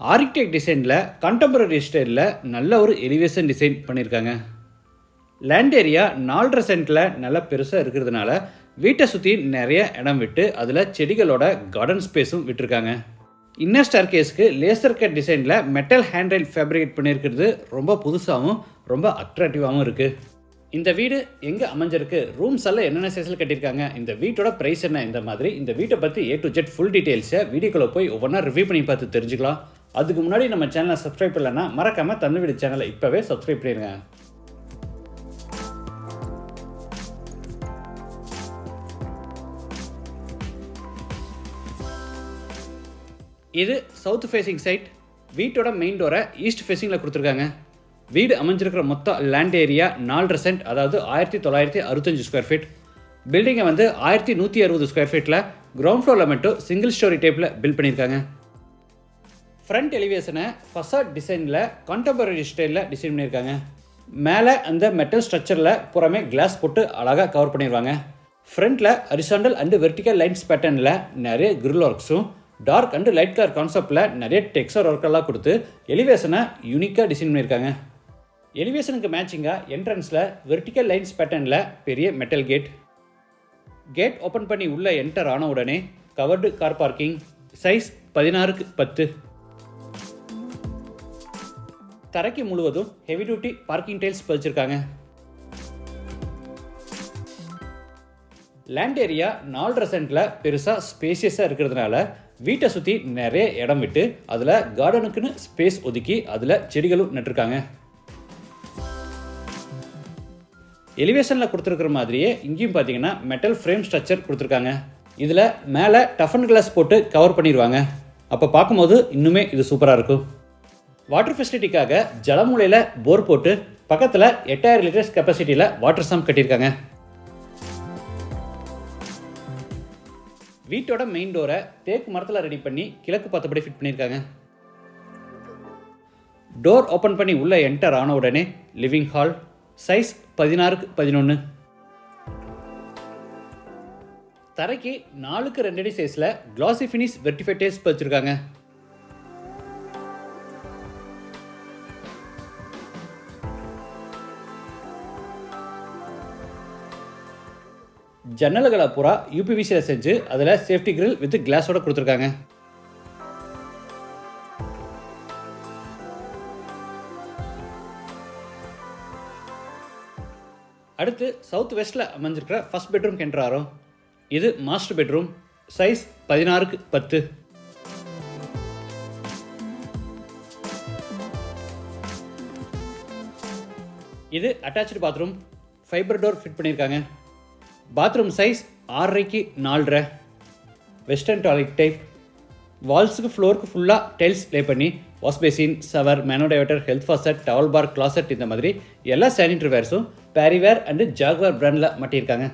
Architect டிசைனில் contemporary ஸ்டைலில் நல்ல ஒரு எலிவேஷன் டிசைன் பண்ணியிருக்காங்க லேண்ட் ஏரியா நாலரை சென்ட்டில் நல்லா பெருசாக இருக்கிறதுனால வீட்டை சுற்றி நிறைய இடம் விட்டு அதில் செடிகளோட கார்டன் ஸ்பேஸும் விட்டுருக்காங்க. இன்னர் ஸ்டார் கேஸ்க்கு லேசர் கட் டிசைனில் மெட்டல் ஹேண்ட்ரைல் ஃபேப்ரிகேட் பண்ணியிருக்கிறது ரொம்ப புதுசாகவும் ரொம்ப அட்ராக்டிவாகவும் இருக்குது இந்த வீடு எங்கே அமைஞ்சிருக்கு? ரூம்ஸ் எல்லாம் என்னென்ன சைஸில் கட்டியிருக்காங்க? இந்த வீட்டோட ப்ரைஸ் என்ன? இந்த மாதிரி இந்த வீட்டை பற்றி ஏ டு ஜெட் ஃபுல் டீட்டெயில்ஸை வீடியோக்குள்ளே போய் ஒவ்வொன்றா ரிவ்யூ பண்ணி பார்த்து தெரிஞ்சுக்கலாம். அதுக்கு முன்னாடி நம்ம சேனலை சப்ஸ்கிரைப் இல்லைன்னா மறக்காமல் தமிழ் சேனலை இப்போவே சப்ஸ்கிரைப் பண்ணிடுங்க இது சவுத் ஃபேஸிங் சைட் வீட்டோட மெயின் டோரை ஈஸ்ட் ஃபேஸிங்கில் கொடுத்துருக்காங்க. வீடு அமைஞ்சிருக்கிற மொத்த லேண்ட் ஏரியா நாலு சென்ட் அதாவது ஆயிரத்தி தொள்ளாயிரத்தி அறுபத்தஞ்சு ஸ்கொயர் ஃபீட் பில்டிங்கை வந்து ஆயிரத்தி நூற்றி அறுபது ஸ்கொயர் ஃபீட்டில் கிரவுண்ட் ஃப்ளோரில் மட்டும் சிங்கிள் ஸ்டோரி டைப்பில் பில்ட் பண்ணியிருக்காங்க. ஃப்ரண்ட் எலிவேஷனை ஃபசாட் டிசைனில் கான்டெம்பரரி ஸ்டைலில் டிசைன் பண்ணியிருக்காங்க. மேலே அந்த மெட்டல் ஸ்ட்ரக்சரில் புறமே கிளாஸ் போட்டு அழகாக கவர் பண்ணிடுவாங்க ஃப்ரண்ட்டில் ஹரிசாண்டல் அண்டு வெர்டிக்கல் லைன்ஸ் பேட்டர்னில் நிறைய கிரில் ஒர்க்ஸும் டார்க் அண்டு லைட் கலர் கான்செப்டில் நிறைய டெக்ஸ்டர் ஒர்க்கெல்லாம் கொடுத்து எலிவேஷனை யூனிக்காக டிசைன் பண்ணியிருக்காங்க. எலிவேஷனுக்கு மேட்சிங்காக என்ட்ரன்ஸில் வெர்டிக்கல் லைன்ஸ் பேட்டர்னில் பெரிய மெட்டல் கேட் கேட் ஓப்பன் பண்ணி உள்ளே என்டர் ஆன உடனே கவர்டு கார் பார்க்கிங் சைஸ் பதினாறுக்கு பத்து. தரைக்கு முழுவதும் ஹெவி டியூட்டி பார்க்கிங் டைல்ஸ் பதிச்சிருக்காங்க. லேண்ட் ஏரியா நாலரை சென்டில் பெருசாக ஸ்பேசியஸாக இருக்கிறதுனால வீட்டை சுற்றி நிறைய இடம் விட்டு அதில் கார்டனுக்குன்னு ஸ்பேஸ் ஒதுக்கி அதில் செடிகளும் நட்டிருக்காங்க. எலிவேஷனில் கொடுத்துருக்குற மாதிரியே இங்கேயும் பார்த்தீங்கன்னா மெட்டல் ஃப்ரேம் ஸ்ட்ரக்சர் கொடுத்துருக்காங்க. இதில் மேலே டஃபன் கிளாஸ் போட்டு கவர் பண்ணிடுவாங்க அப்போ பார்க்கும்போது இன்னுமே இது சூப்பராக இருக்கும். வாட்டர் ஃபெசிலிட்டிக்காக ஜலமூலையில் போர் போட்டு பக்கத்தில் எட்டாயிரம் லிட்டர்ஸ் கெப்பாசிட்டியில் வாட்டர் சம் கட்டியிருக்காங்க. வீட்டோட மெயின் டோரை தேக்கு மரத்தில் ரெடி பண்ணி கிழக்கு பார்த்தபடி ஃபிட் பண்ணியிருக்காங்க. டோர் ஓப்பன் பண்ணி உள்ளே என்டர் ஆன உடனே லிவிங் ஹால் சைஸ் பதினாறுக்கு பதினொன்று தரைக்கு நாலுக்கு ரெண்டு அடி சைஸில் கிளாசி ஃபினிஷ் வெர்டிஃபை டேஸ் வச்சுருக்காங்க ஜன்னல்களை பூரா யூபிவிசியில் செஞ்சு அதில் சேஃப்டி கிரில் வித் கிளாஸோட கொடுத்துருக்காங்க. அடுத்து சவுத் வெஸ்ட்டில் அமைஞ்சிருக்கிற ஃபர்ஸ்ட் பெட்ரூம் கென்றாரோ இது மாஸ்டர் பெட்ரூம் சைஸ் பதினாறுக்கு பத்து. இது attach bathroom fibre door fit பண்ணியிருக்காங்க. பாத்ரூம் சைஸ் ஆறரைக்கு நாலரை. வெஸ்டர்ன் டாய்லெட் டைப் வால்ஸுக்கு ஃப்ளோருக்கு ஃபுல்லாக டைல்ஸ் ப்ளே பண்ணி wash basin shower மேனோடைவட்டர் health faucet towel bar closet இந்த மாதிரி எல்லா சானிட்டரி வேர்ஸும் பேரிவேர் அண்டு ஜாகுவார் பிராண்டில் மாட்டியிருக்காங்க.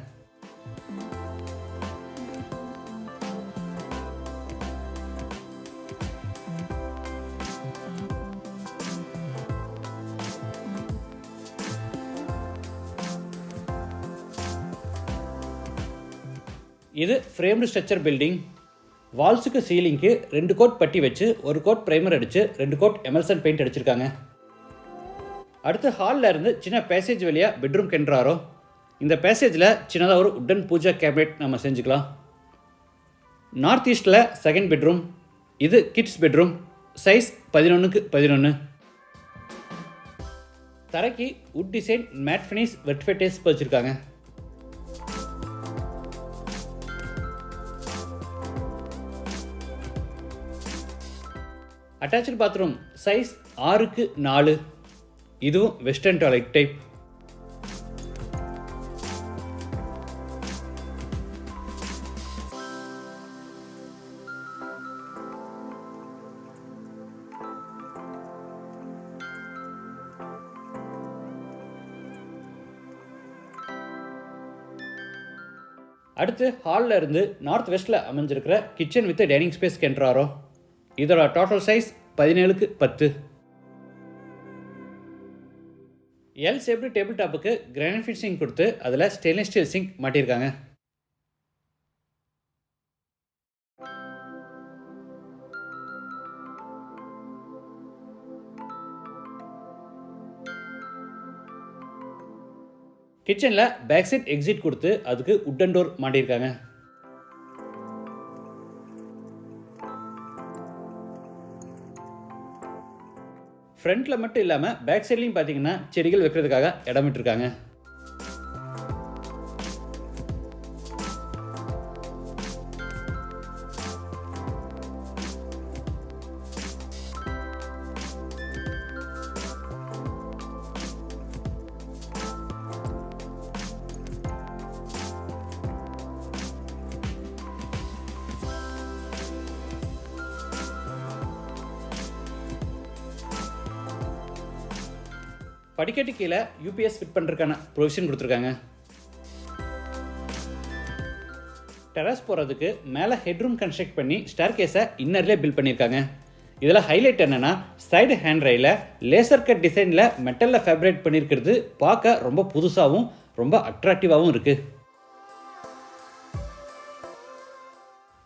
இது ஃப்ரேம்டு ஸ்ட்ரக்சர் பில்டிங் வால்ஸுக்கு சீலிங்க்கு ரெண்டு கோட் பட்டி வச்சு ஒரு கோட் ப்ரைமர் அடித்து ரெண்டு கோட் எமல்சன் பெயிண்ட் அடிச்சிருக்காங்க. அடுத்து ஹாலில் இருந்து சின்ன பேசேஜ் வழியாக பெட்ரூம் கென்றாரோ இந்த பேசேஜில் சின்னதாக ஒரு உட்டன் பூஜா கேபினெட் நம்ம செஞ்சுக்கலாம். நார்த் ஈஸ்டில் செகண்ட் பெட்ரூம் இது கிட்ஸ் பெட்ரூம் சைஸ் பதினொன்றுக்கு பதினொன்று தரைக்கு உட் டிசைன் மேட் ஃபினிஷ் வெட்ஃபெட்டேஸ் வச்சுருக்காங்க. அட்டாச்சு பாத்ரூம் சைஸ் ஆறுக்கு நாலு. இதுவும் வெஸ்டர்ன் டாய்லெட் டைப் அடுத்து ஹாலில் இருந்து நார்த் வெஸ்ட்டில் அமைஞ்சிருக்கிற கிச்சன் வித் டைனிங் ஸ்பேஸ் கென்றாரோ இதோட டோட்டல் சைஸ் பதினேழுக்கு பத்து. எல் சேப்டு டேபிள் டாப்புக்கு கிரானைட் ஃபினிஷிங் கொடுத்து அதில் ஸ்டெயின்லெஸ் ஸ்டீல் சிங்க் மாட்டியிருக்காங்க. கிச்சனில் பேக்சிட் எக்ஸிட் கொடுத்து அதுக்கு உட்டன் டோர் மாட்டியிருக்காங்க. ஃப்ரண்ட்டில் மட்டும் இல்லாமல் பேக் சைட்லேயும் பார்த்தீங்கன்னா செடிகள் வைக்கிறதுக்காக இடம் விட்டுருக்காங்க படிக்கட்டு கீழே யூபிஎஸ் ஃபிட் பண்ணுறதுக்கான ப்ரொவிஷன் கொடுத்துருக்காங்க. டெரஸ் போகிறதுக்கு மேலே ஹெட்ரூம் கன்ஸ்ட்ரக்ட் பண்ணி ஸ்டார் கேஸை இன்னர்லேயே பில்ட் பண்ணியிருக்காங்க. இதில் ஹைலைட் என்னென்னா side hand rail laser cut டிசைனில் மெட்டலில் ஃபேப்ரேட் பண்ணியிருக்கிறது பார்க்க ரொம்ப புதுசாகவும் ரொம்ப அட்ராக்டிவாகவும் இருக்குது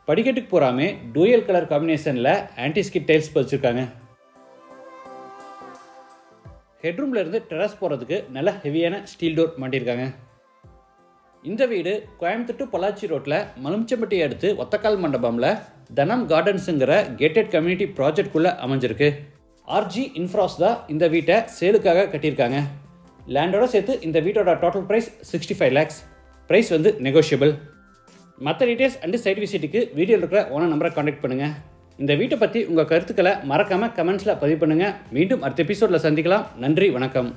படிக்கட்டுக்கு போகாமே டூயல் கலர் காம்பினேஷனில் ஆன்டிஸ்கிட் டைல்ஸ் பதிச்சிருக்காங்க. ஹெட்ரூமில் இருந்து டெரஸ் போகிறதுக்கு நல்ல ஹெவியான ஸ்டீல் டோர் மாட்டியிருக்காங்க. இந்த வீடு கோயம்புத்தூர் டு பொள்ளாச்சி ரோட்டில் மலுமிச்சம்பட்டியை அடுத்து ஒத்தக்கால் மண்டபமில் தனம் கார்டன்ஸுங்கிற கேட்டட் கம்யூனிட்டி ப்ராஜெக்ட்குள்ளே அமைஞ்சிருக்கு. ஆர்ஜி இன்ஃப்ராஸ் தான் இந்த வீட்டை சேலுக்காக கட்டியிருக்காங்க. லேண்டோட சேர்த்து இந்த வீட்டோட total price sixty five lakhs price வந்து நெகோஷியபிள் மற்ற டீட்டெயில்ஸ் அண்டு சைட் விசிட்டுக்கு வீடியோ இருக்கிற ஓனர் நம்பரை காண்டாக்ட் பண்ணுங்கள் இந்த வீட்டை பற்றி உங்கள் கருத்துக்களை மறக்காமல் கமெண்ட்ஸில் பதிவு பண்ணுங்கள் மீண்டும் அடுத்த எபிசோடில் சந்திக்கலாம். நன்றி வணக்கம்.